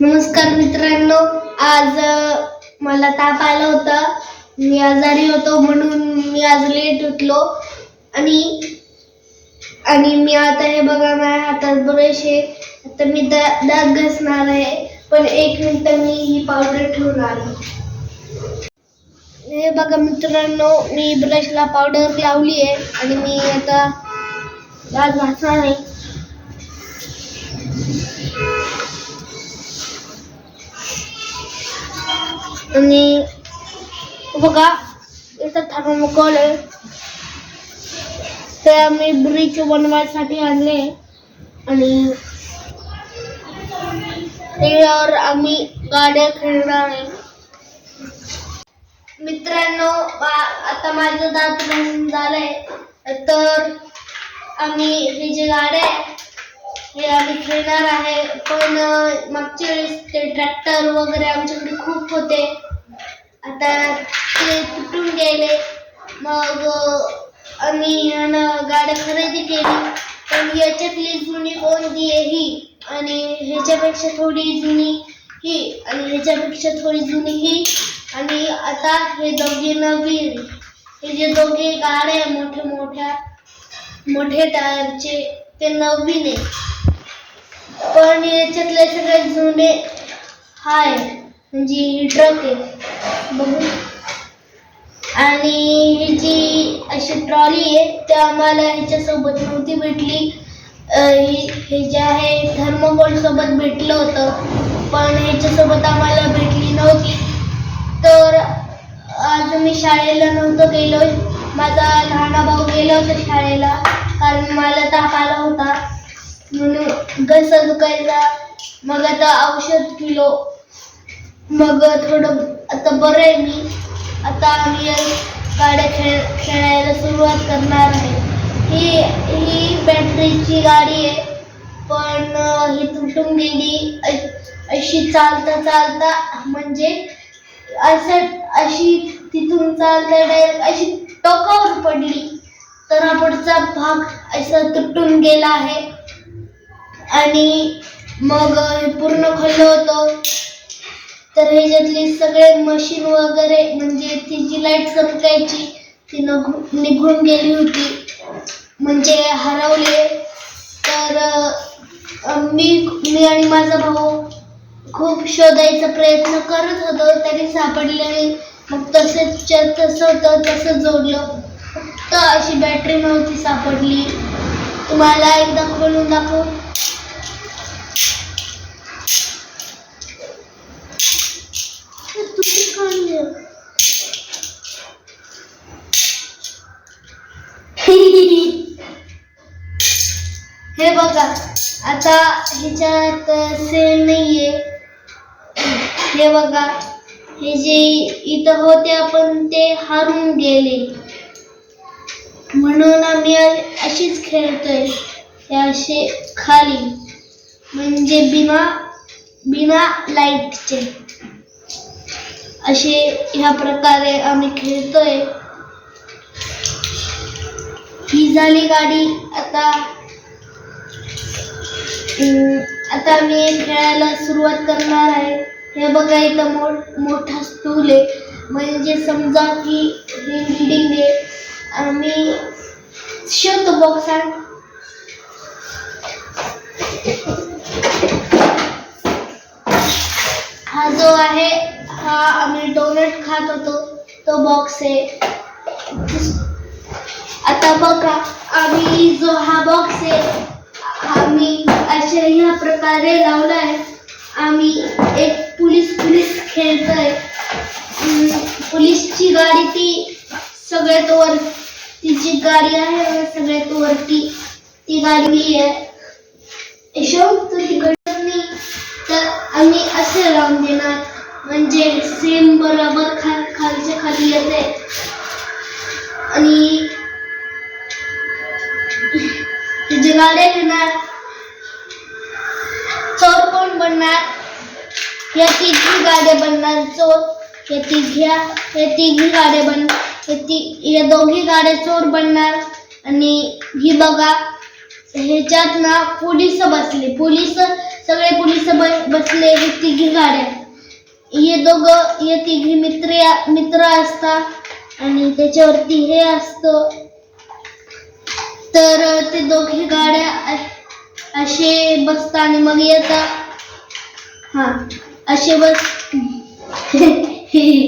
नमस्कार मित्रांनो आज मला ताप आला होता. मी आजारी होतो म्हणून मी आज लेट उठलो. आणि आणि मी आता हे बघा माझ्या हातात ब्रश आहे आता मी दा दात घासणार आहे. पण एक मिनटं मी ही पावडर ठेवून आलो हे बघा मित्रांनो मी ब्रशला पावडर लावली आहे. आणि मी आता दात घासणार आहे. आणि बघा इथं थर्मोकोल आहे ते आम्ही ब्रिज बनवायसाठी आणले. आणि त्याच्यावर आम्ही गाड्या खेळणार आहे. मित्रांनो आता माझं दात झालंय. तर आम्ही हे जे गाड्या आहे हे आम्ही खेळणार आहे. पण मागच्या वेळेस ते ट्रॅक्टर वगैरे आमच्याकडे खूप होते. आता ते तुटून गेले. मग आम्ही अन गाड्या खरेदी केली. पण याच्यातली जुनी कोणती आहे ही? आणि ह्याच्यापेक्षा थोडी जुनी ही. आणि ह्याच्यापेक्षा थोडी जुनी ही. आणि आता हे दोघे नवीन. हे जे दोघे गाड्या आहे मोठ्या मोठ्या मोठे टायरचे ते नवीन आहे. पण याच्यातले सगळे म्हणजे जुने हाय. म्हणजे ही ट्रक आहे. बघू. आणि ही जी अशी ट्रॉली आहे ते आम्हाला ह्याच्यासोबत नव्हती भेटली. हे जे आहे थर्मोकोल सोबत भेटलं होतं. पण ह्याच्यासोबत आम्हाला भेटली नव्हती. तर आज मी शाळेला नव्हतं गेलो माझा लहाना भाऊ गेला होता शाळेला. कारण मला ताप आला होता. म्हणून घसा दुखायचा मग आता औषध पिलो मग थोडं आता बरं आहे मी. आता आम्ही गाड्या खेळ खेळायला सुरुवात करणार आहे. ही ही बॅटरीची गाडी आहे. पण ही तुटून गेली. अशी चालता चालता म्हणजे असं अशी तिथून चालता डायरेक्ट अशी टोकावर पडली. तर हा पुढचा भाग असा तुटून गेला आहे. आणि मग हे पूर्ण खोललं होतं. तर ह्याच्यातली सगळे मशीन वगैरे म्हणजे ती जी लाइट चमकायची ती नघू निघून गेली होती. म्हणजे हरवले. तर मी मी आणि माझा भाऊ खूप शोधायचा प्रयत्न करत होतो. तरी सापडले नाही. मग तसेच तसं होतं तसं जोडलं. फक्त अशी बॅटरी नव्हती सापडली. तुम्हाला एकदा खोलून दाखवू? हे बघा आता ह्याच्यात सेल नाहीये. हे बघा हे जे इथं होते आपण ते हारून गेले. म्हणून आम्ही अशीच खेळतोय हे असे खाली. म्हणजे बिना बिना लाईटचे असे ह्या प्रकारे आम्ही खेळतोय. ही झाली गाडी. आता आता आम्ही खेळायला सुरुवात करणार आहे. हे बघा इथं मो मोठा स्टूल आहे. म्हणजे समजा की हे बिल्डिंग आहे. आम्ही शोधतो बॉक्स हा जो आहे हा आम्ही डोनट खात होतो तो बॉक्स आहे आता बघा आम्ही जो हा बॉक्स आहे आम्ही अशा ह्या प्रकारे लावलाय आम्ही एक पोलीस पोलीस खेळतोय पोलीसची गाडी ती सगळ्यात वर ती जी गाडी आहे सगळ्यात वरती ती गाडी आहे यशो तू तिकडं लावून देणार म्हणजे सेम बरोबर खा खालच्या खाली येते. आणि हे गाड्या घेणार. चोर कोण बनणार? या तिघी गाड्या बनणार चोर. या तिघ्या या तिघी गाड्या बन या ती या दोघी गाड्या चोर बनणार. आणि ही बघा ह्याच्यात ना पोलीस बसले. पोलीस सगळे पोलीस बसले हे तिघी गाड्या. हे दोघं हे तिघी मित्र मित्र असतात आणि त्याच्यावरती हे असतं. तर ते दोघी गाड्या असे बसतात आणि मग येतात. हा असे बस